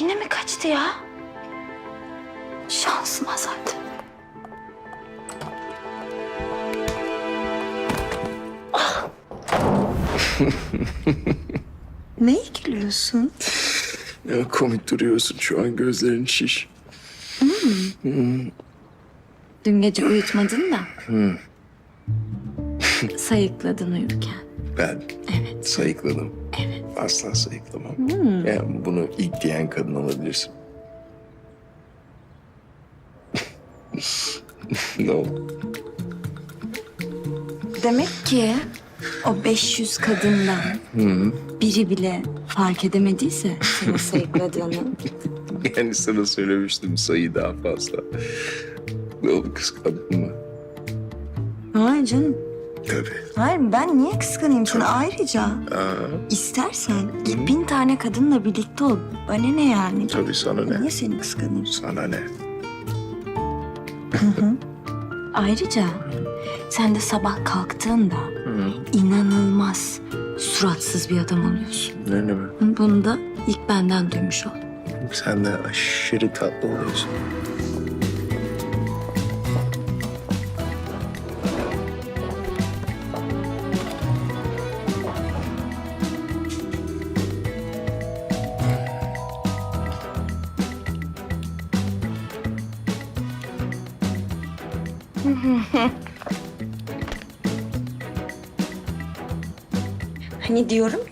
Yine mi kaçtı ya? Şansıma zaten. Neye gülüyorsun? Ya komik duruyorsun şu an gözlerin şiş. Dün gece uyutmadın da. Sayıkladın uyurken. Ben Evet. sayıkladım. Evet. Asla sayıklamam. Yani bunu ilk diyen kadın olabilirsin. ne oldu? Demek ki o 500 kadından biri bile fark edemediyse seni sayıkladığını. Yani sana söylemiştim sayı daha fazla. Ne oldu kıskandın mı? Hayır canım. Tabii. Hayır ben niye kıskanayım seni ayrıca? Aa, istersen bin tane kadınla birlikte ol. Bana ne yani? tabii sana ne? Niye seni kıskanayım? Sana ne? Ayrıca sen de sabah kalktığında inanılmaz suratsız bir adam oluyorsun. Ne ne be? Bunu da ilk benden duymuş ol. Sen de aşırı tatlı oluyorsun.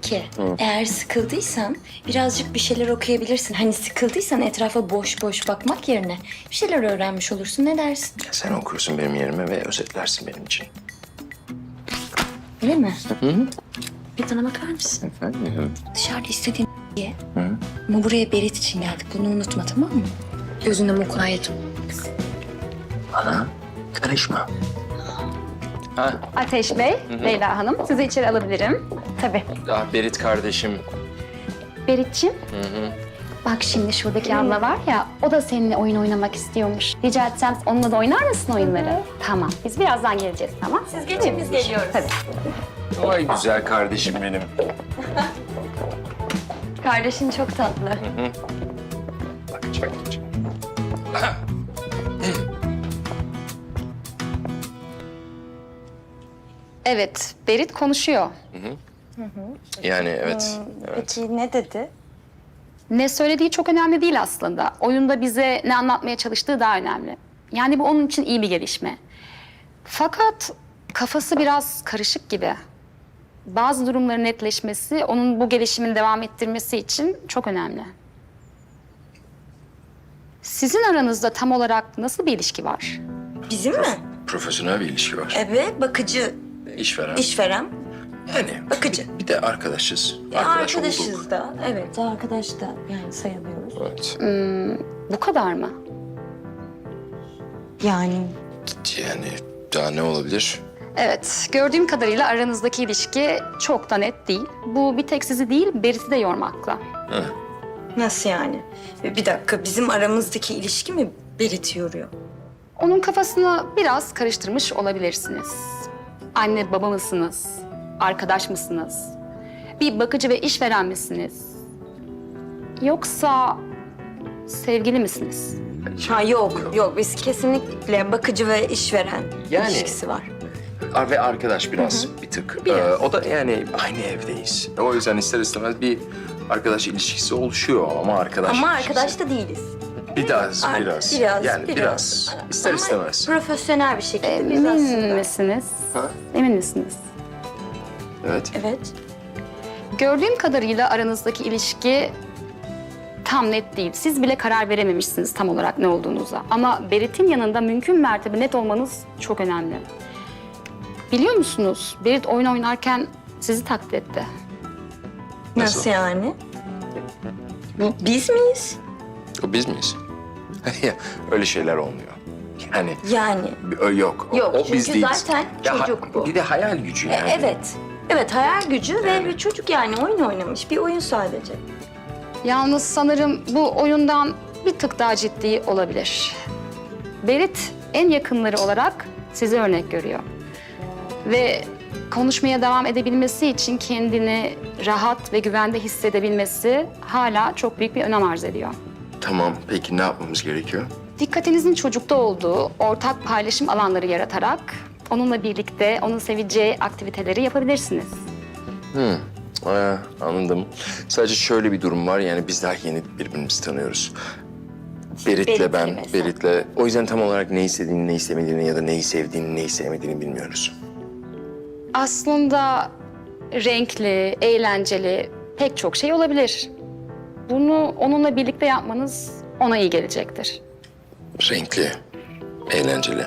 Ki eğer sıkıldıysan birazcık bir şeyler okuyabilirsin. Hani sıkıldıysan etrafa boş boş bakmak yerine bir şeyler öğrenmiş olursun. Ne dersin? Sen okursun benim yerime ve özetlersin benim için. Öyle mi? Bir bana bakar mısın? Efendim? Dışarıda istediğin ye. Ama buraya Berit için geldik. Bunu unutma tamam mı? Gözünde mukayyet ol. Bana karışma. Ha, Ateş Bey, Leyla Hanım sizi içeri alabilirim. Tabii. ah Berit kardeşim. Berit'ciğim. Bak şimdi şuradaki abla var ya, o da seninle oyun oynamak istiyormuş. Rica etsem onunla da oynar mısın oyunları? Tamam, biz birazdan geleceğiz tamam? Siz geçin, biz geliyoruz. Tabii. Vay güzel kardeşim benim. Kardeşin çok tatlı. Bak çak çak. Evet, Berit konuşuyor. Yani evet. evet. Peki ne dedi? Ne söylediği çok önemli değil aslında. Oyunda bize ne anlatmaya çalıştığı daha önemli. Yani bu onun için iyi bir gelişme. Fakat kafası biraz karışık gibi. Bazı durumların netleşmesi, onun bu gelişimin devam ettirmesi için çok önemli. Sizin aranızda tam olarak nasıl bir ilişki var? Bizim mi? Profesyonel bir ilişki var. Evet, bakıcı, İşveren. işveren. Yani Bakıcı. Bir de arkadaşız. Ya Arkadaş arkadaşız olduk. da. Evet, arkadaş da yani sayılıyoruz. Evet. Bu kadar mı? Yani Yani daha ne olabilir? Evet, gördüğüm kadarıyla aranızdaki ilişki çok da net değil. Bu bir tek sizi değil, Berit'i de yormakla. nasıl yani? Bir dakika, bizim aramızdaki ilişki mi Berit yoruyor? Onun kafasını biraz karıştırmış olabilirsiniz. Anne baba mısınız? Arkadaş mısınız? Bir bakıcı ve işveren misiniz? Yoksa sevgili misiniz? Ha yok, yok. Biz kesinlikle bakıcı ve işveren Yani- ilişkisi var. Ar- Ve arkadaş biraz bir tık. Biraz. Ee, o da yani aynı evdeyiz. O yüzden ister istemez bir arkadaş ilişkisi oluşuyor ama arkadaş Ama ilişkisi- arkadaş da değiliz. Biraz, Ar- biraz. biraz, Yani biraz. biraz. İster Ama istemez. Profesyonel bir şekilde biz Emin aslında. misiniz? Ha? Emin misiniz? Evet. Evet. Gördüğüm kadarıyla aranızdaki ilişki tam net değil. Siz bile karar verememişsiniz tam olarak ne olduğunuza. Ama Berit'in yanında mümkün mertebe net olmanız çok önemli. Biliyor musunuz? Berit oyun oynarken sizi taklit etti. Nasıl, Nasıl? yani? Bu biz miyiz? O biz miyiz? Öyle şeyler olmuyor. Yani Yani. ö- yok. O, Yok, o çünkü biz değiliz. zaten ha- çocuk bu. Bir de hayal gücü E, yani. evet. Evet hayal gücü ve bir çocuk yani oyun oynamış. Bir oyun sadece. Yalnız sanırım bu oyundan bir tık daha ciddi olabilir. Berit en yakınları olarak sizi örnek görüyor. Ve konuşmaya devam edebilmesi için kendini rahat ve güvende hissedebilmesi hala çok büyük bir önem arz ediyor. Tamam, peki ne yapmamız gerekiyor? Dikkatinizin çocukta olduğu ortak paylaşım alanları yaratarak onunla birlikte onun seveceği aktiviteleri yapabilirsiniz. Hı, ee, anladım. Sadece şöyle bir durum var, yani biz daha yeni birbirimizi tanıyoruz. Berit'le Berit'le ben, mesela. Berit'le... O yüzden tam olarak neyi istediğini, ne istemediğini ya da neyi sevdiğini, neyi sevmediğini bilmiyoruz. Aslında renkli, eğlenceli pek çok şey olabilir. Bunu onunla birlikte yapmanız ona iyi gelecektir. Renkli, eğlenceli.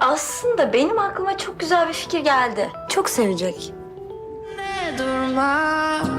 Aslında benim aklıma çok güzel bir fikir geldi. Çok sevecek. durmam diyor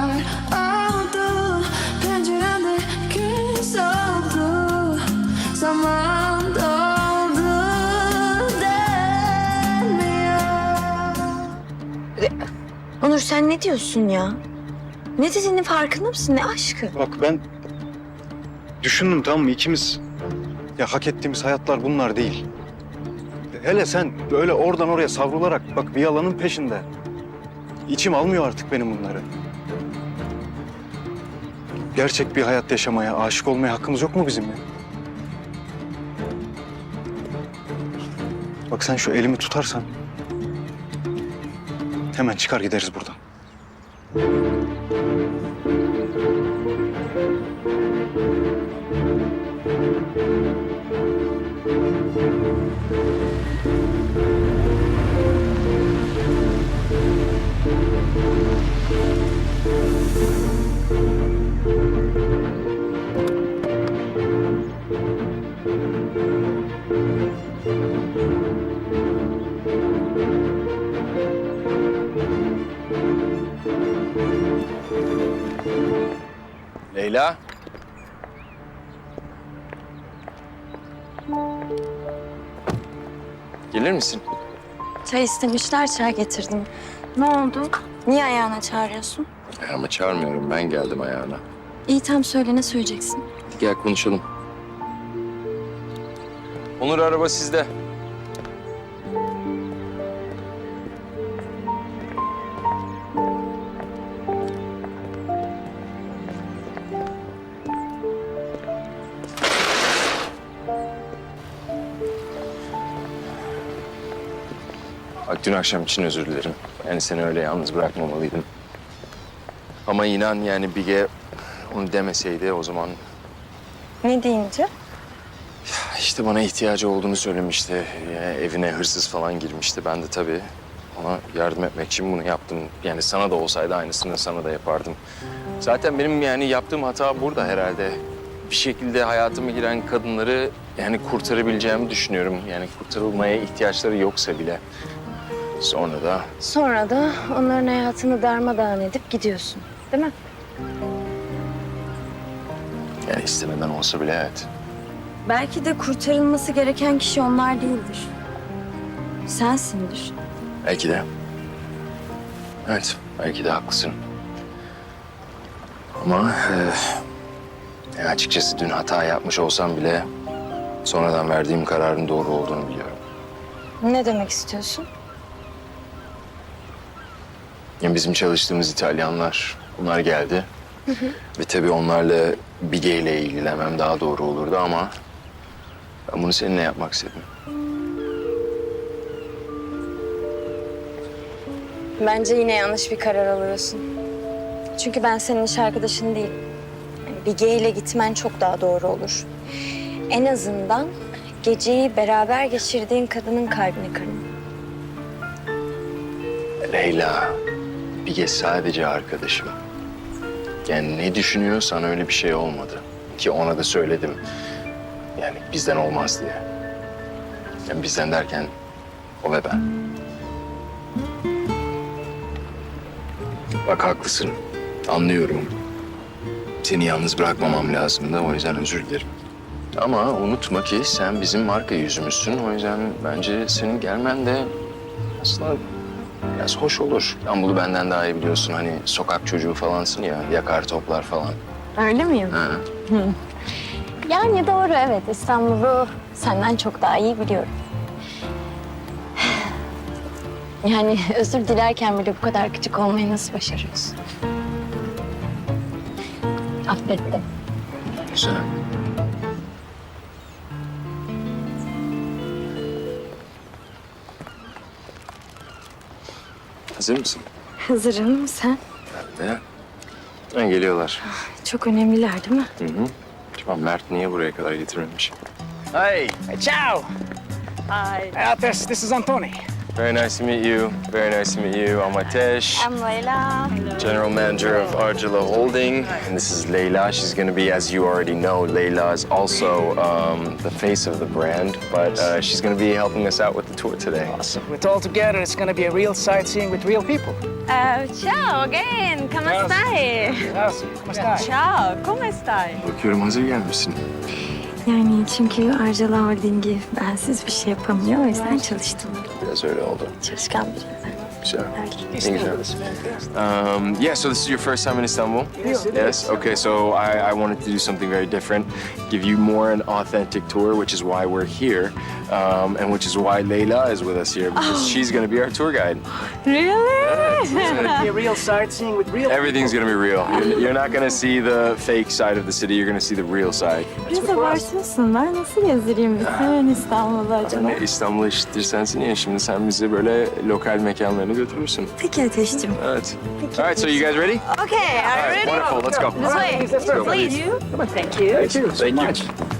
bahar soldu Zaman doldu Onur sen ne diyorsun ya? Ne dediğinin farkında mısın? Ne aşkı? Bak ben düşündüm tamam mı ikimiz ya hak ettiğimiz hayatlar bunlar değil. Hele sen böyle oradan oraya savrularak bak bir yalanın peşinde. İçim almıyor artık benim bunları. Gerçek bir hayat yaşamaya, aşık olmaya hakkımız yok mu bizim ya? Bak sen şu elimi tutarsan hemen çıkar gideriz buradan. Çay istemişler, çay getirdim. Ne oldu? Niye ayağına çağırıyorsun? Ama çağırmıyorum. Ben geldim ayağına. İyi tam söyle, ne söyleyeceksin? Gel konuşalım. Onur araba sizde. Bak dün akşam için özür dilerim. Yani seni öyle yalnız bırakmamalıydım. Ama inan yani Bige onu demeseydi o zaman Ne deyince? işte bana ihtiyacı olduğunu söylemişti. Yani evine hırsız falan girmişti. Ben de tabii ona yardım etmek için bunu yaptım. Yani sana da olsaydı aynısını sana da yapardım. Zaten benim yani yaptığım hata burada herhalde. Bir şekilde hayatıma giren kadınları yani kurtarabileceğimi düşünüyorum. Yani kurtarılmaya ihtiyaçları yoksa bile. Sonra da Sonra da onların hayatını darmadağın edip gidiyorsun. Değil mi? yani istemeden olsa bile evet. Belki de kurtarılması gereken kişi onlar değildir. Sensindir. Belki de. Evet, belki de haklısın. Ama e, açıkçası dün hata yapmış olsam bile sonradan verdiğim kararın doğru olduğunu biliyorum. Ne demek istiyorsun? Yani bizim çalıştığımız İtalyanlar, bunlar geldi. Ve tabii onlarla Bige ile ilgilenmem daha doğru olurdu ama ben bunu seninle yapmak istedim. Bence yine yanlış bir karar alıyorsun. Çünkü ben senin iş arkadaşın. Yani Bige ile gitmen çok daha doğru olur. En azından geceyi beraber geçirdiğin kadının kalbini kırma. Leyla, Bige sadece arkadaşım. Yani ne düşünüyorsan öyle bir şey olmadı. Ki ona da söyledim. Yani bizden olmaz diye. Yani bizden derken o ve ben. Bak haklısın. Anlıyorum. Seni yalnız bırakmamam lazımdı. O yüzden özür dilerim. Ama unutma ki sen bizim marka yüzümüzsün. O yüzden bence senin gelmen de aslında Biraz hoş olur. İstanbul'u benden daha iyi biliyorsun. Hani sokak çocuğu falansın ya, yakar toplar falan. Öyle miyim? Ha. Yani doğru evet. İstanbul'u senden çok daha iyi biliyorum. Yani özür dilerken bile bu kadar küçük olmayı nasıl başarıyorsun? Affettim. Güzel. Hazır mısın? Hazırım sen. De. Ha, geliyorlar. Çok önemliler değil mi? Hı hı. Acaba Mert niye buraya kadar getirmemiş? Hey, ciao. Hi. This, this is Antoni. Very nice to meet you. Very nice to meet you. I'm Atesh, I'm Leyla. General Manager of Argila Holding. And this is Leila. She's going to be, as you already know, Leila is also um, the face of the brand, but uh, she's going to be helping us out with the tour today. Awesome. With all together, it's going to be a real sightseeing with real people. Uh, ciao again, come Ciao. stai? Come stai? Ciao, come stai? Bakıyorum hazır gelmişsin. Yani çünkü Arcala Holding'i bensiz bir şey yapamıyor. O yüzden çalıştım. Biraz öyle oldu. Çalışkan biri. Güzel. Ne güzel. Um, yeah, so this is your first time in Istanbul? Yes. Okay, so I, I wanted to do something very different, give you more an authentic tour, which is why we're here, um, and which is why Leila is with us here because she's going to be our tour guide. Really? It's going to be a real sightseeing with real Everything's going to be real. You're, you're not going to see the fake side of the city. You're going to see the real side. Biz. Ben nasıl gezdireyim bizi ben İstanbul'da acaba? E, İstanbul'a işittir sensin ya. Şimdi sen bizi böyle lokal mekanlarına götürürsün. Peki Ateş'cim. Evet. All right, so you guys ready? Okay, you right, ready? wonderful. Let's go. This way, Let's go, please. please. Thank you. Thank you so Thank you. much.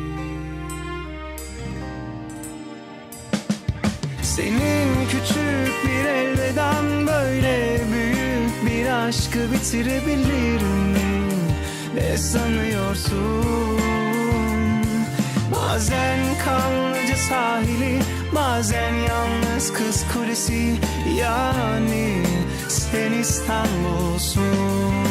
Senin küçük bir elveden böyle büyük bir aşkı bitirebilir mi? Ne sanıyorsun? Bazen kanlıca sahili, bazen yalnız kız kulesi Yani sen İstanbul'sun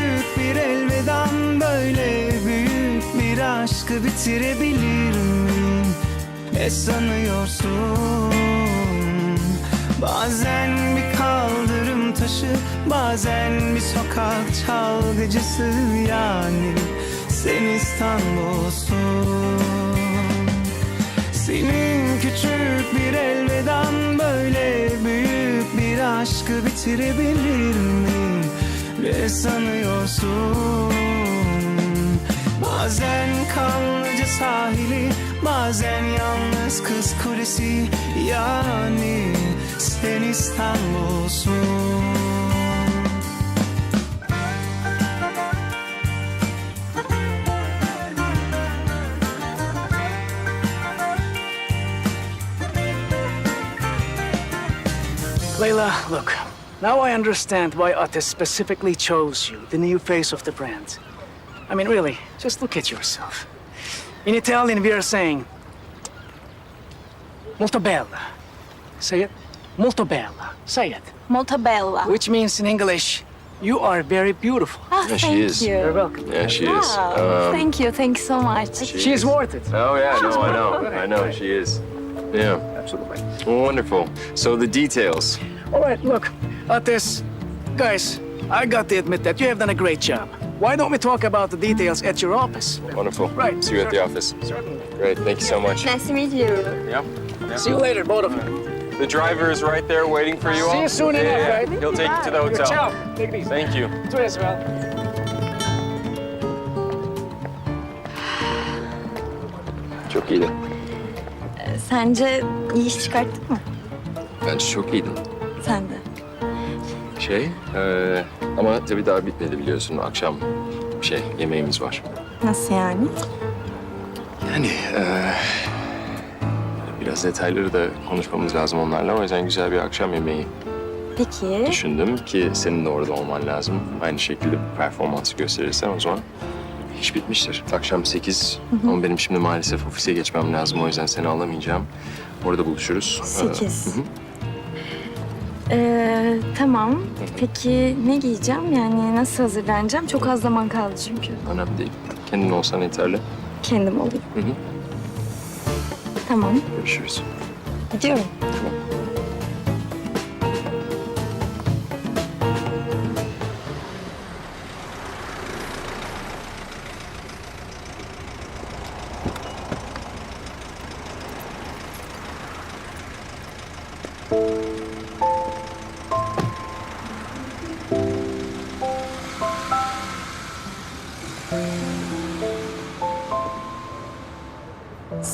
bir elveden böyle büyük bir aşkı bitirebilir mi? Ne sanıyorsun? Bazen bir kaldırım taşı, bazen bir sokak çalgıcısı yani sen İstanbul'sun. Senin küçük bir elveden böyle büyük bir aşkı bitirebilir mi? Ne sanıyorsun? Bazen kanlıca sahili, bazen yalnız kız kulesi Yani sen İstanbul'sun Layla, look. Now I understand why Otis specifically chose you, the new face of the brand. I mean, really, just look at yourself. In Italian, we are saying molto bella. Say it. Molto bella. Say it. Molto bella. Which means in English, you are very beautiful. Ah, Yeah, she thank is. you. You're welcome. Yeah, she is. Wow, Um, thank you, Thanks so much. She is worth it. Oh yeah, no, I know, I know, she is. Yeah, Absolutely. wonderful. So the details. All right, look, Ates, guys, I got to admit that you have done a great job. Why don't we talk about the details at your office? Wonderful. Right. See you at the office. Certainly. Great. Thank you so much. Nice to meet you. Yeah. See you later, both of you. The driver is right there waiting for you all. See you soon yeah, enough, right? He'll take you to the hotel. Ciao. Take it easy. Thank you. Tu as well. Çok iyiydi. Sence iyi iş çıkarttık mı? Bence çok iyiydin. Sen de. Şey, eee, ama tabii daha bitmedi biliyorsun. Akşam şey, yemeğimiz var. Nasıl yani? Yani eee, biraz detayları da konuşmamız lazım onlarla. O yüzden güzel bir akşam yemeği Peki. düşündüm ki senin de orada olman lazım. Aynı şekilde bir performansı gösterirsen o zaman iş bitmiştir. Akşam 8 ama benim şimdi maalesef ofise geçmem lazım. O yüzden seni alamayacağım. Orada buluşuruz. Ee, Sekiz. hı hı. Ee, tamam. Peki ne giyeceğim? Yani nasıl hazırlanacağım? Çok az zaman kaldı çünkü. Önemli değil. Kendin olsan yeterli. Kendim olayım. Hı hı. Tamam. Görüşürüz. Gidiyorum.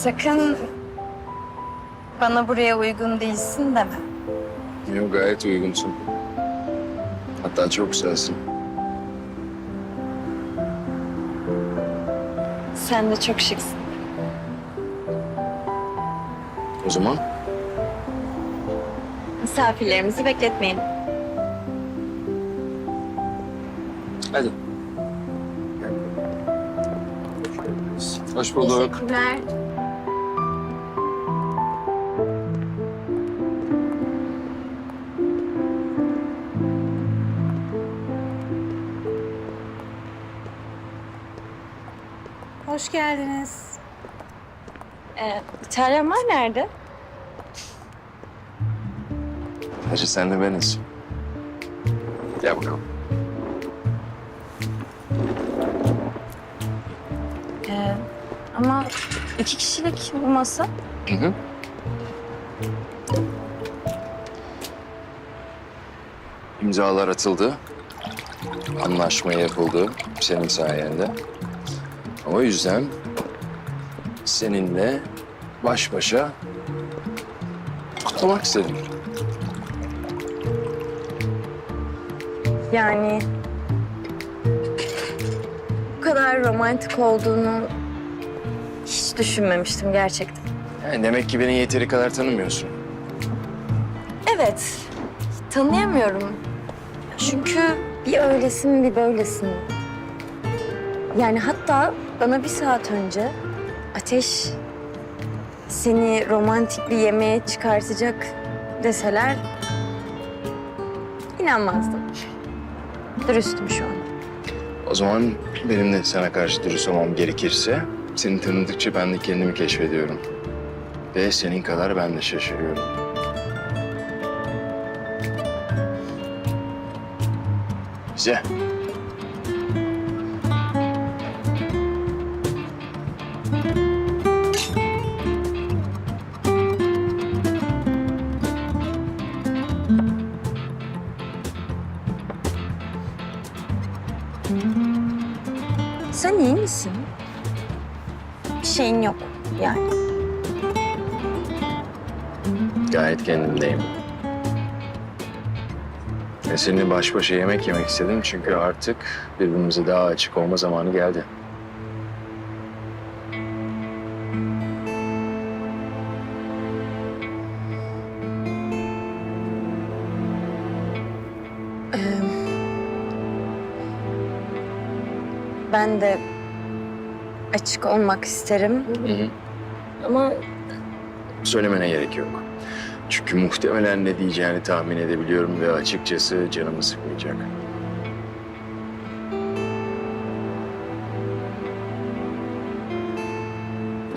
Sakın bana buraya uygun değilsin deme. Yok gayet uygunsun. Hatta çok güzelsin. Sen de çok şıksın. O zaman Misafirlerimizi bekletmeyin. hadi. Hoş bulduk. Teşekkürler. Hoş geldiniz. Ee, İtalyanlar nerede? Hacı sen de beniz. Gel bakalım. Ee, ama iki kişilik bu masa. Hı hı. İmzalar atıldı. Anlaşma yapıldı senin sayende. O yüzden seninle baş başa kutlamak istedim. Yani bu kadar romantik olduğunu hiç düşünmemiştim gerçekten. Yani demek ki beni yeteri kadar tanımıyorsun. Evet, tanıyamıyorum. Çünkü bir öylesin bir böylesin. Yani hatta bana bir saat önce Ateş seni romantik bir yemeğe çıkartacak deseler inanmazdım. Dürüstüm şu an. O zaman benim de sana karşı dürüst olmam gerekirse... ...seni tanıdıkça ben de kendimi keşfediyorum. Ve senin kadar ben de şaşırıyorum. Güzel. Sen iyi misin? Bir şeyin yok yani. Gayet kendimdeyim. Ve seninle baş başa yemek yemek istedim çünkü artık birbirimize daha açık olma zamanı geldi. Ben de açık olmak isterim. Hı hı. Ama Söylemene gerek yok. Çünkü muhtemelen ne diyeceğini tahmin edebiliyorum ve açıkçası canımı sıkmayacak.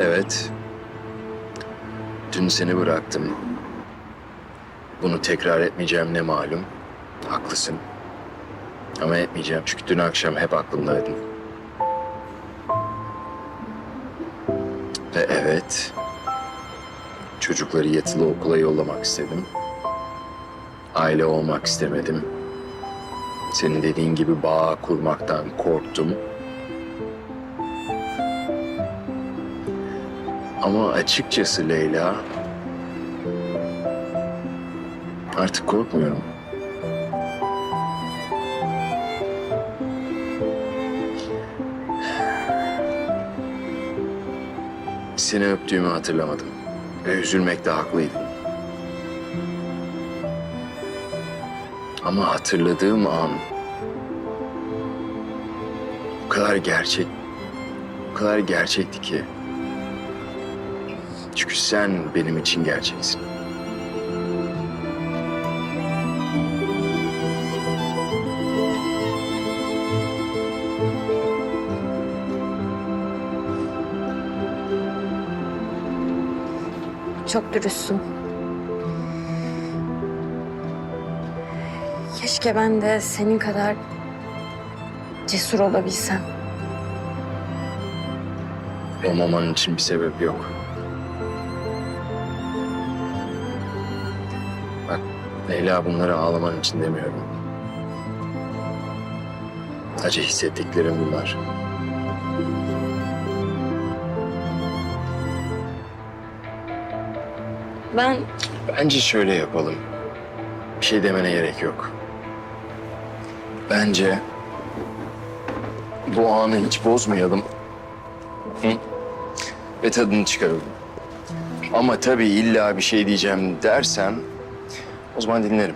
Evet. Dün seni bıraktım. Bunu tekrar etmeyeceğim ne malum. Haklısın. Ama etmeyeceğim çünkü dün akşam hep aklımdaydın. Evet, çocukları yatılı okula yollamak istedim. Aile olmak istemedim. Senin dediğin gibi bağ kurmaktan korktum. Ama açıkçası Leyla, artık korkmuyorum. Seni öptüğümü hatırlamadım. Ve üzülmekte haklıydım. Ama hatırladığım an... ...o kadar gerçek... ...o kadar gerçekti ki... ...çünkü sen benim için gerçeksin. Çok dürüstsün. Keşke ben de senin kadar cesur olabilsem. Olmaman için bir sebep yok. Bak Leyla bunları ağlaman için demiyorum. Acı hissettiklerim bunlar. Ben Bence şöyle yapalım. Bir şey demene gerek yok. Bence bu anı hiç bozmayalım. Hı? Ve tadını çıkaralım. Ama tabii illa bir şey diyeceğim dersen o zaman dinlerim.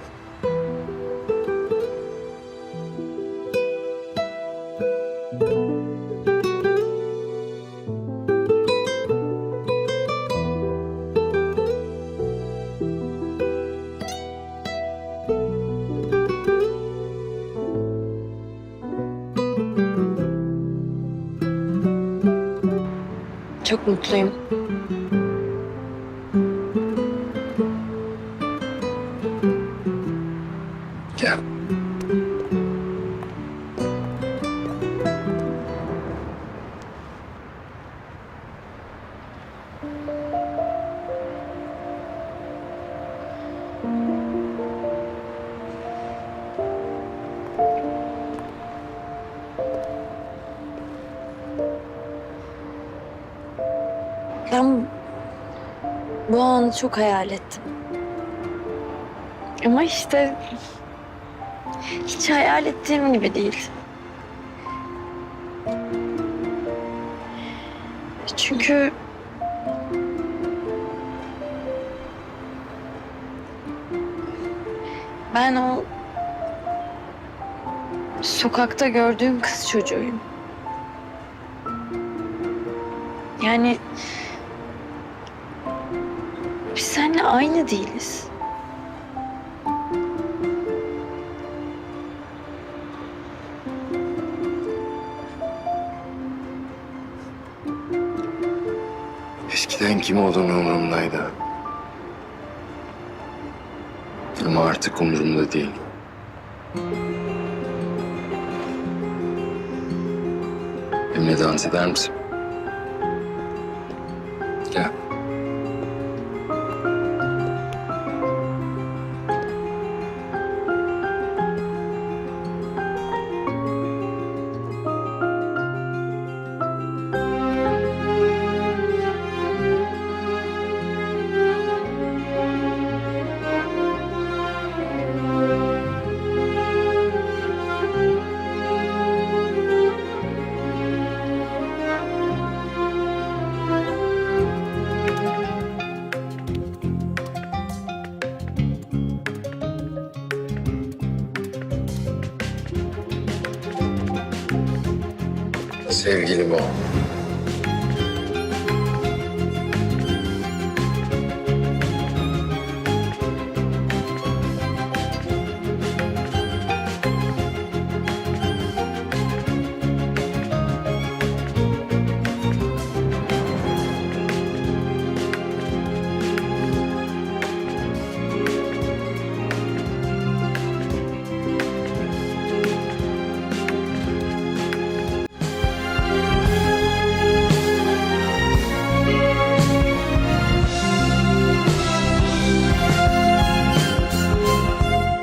Mutluyum. Anı çok hayal ettim. Ama işte hiç hayal ettiğim gibi değil. Çünkü ben o sokakta gördüğüm kız çocuğuyum. Yani aynı değiliz. Eskiden kim olduğunu umurumdaydı. Ama artık umurumda değil. Benimle dans eder misin? Sevgili bu.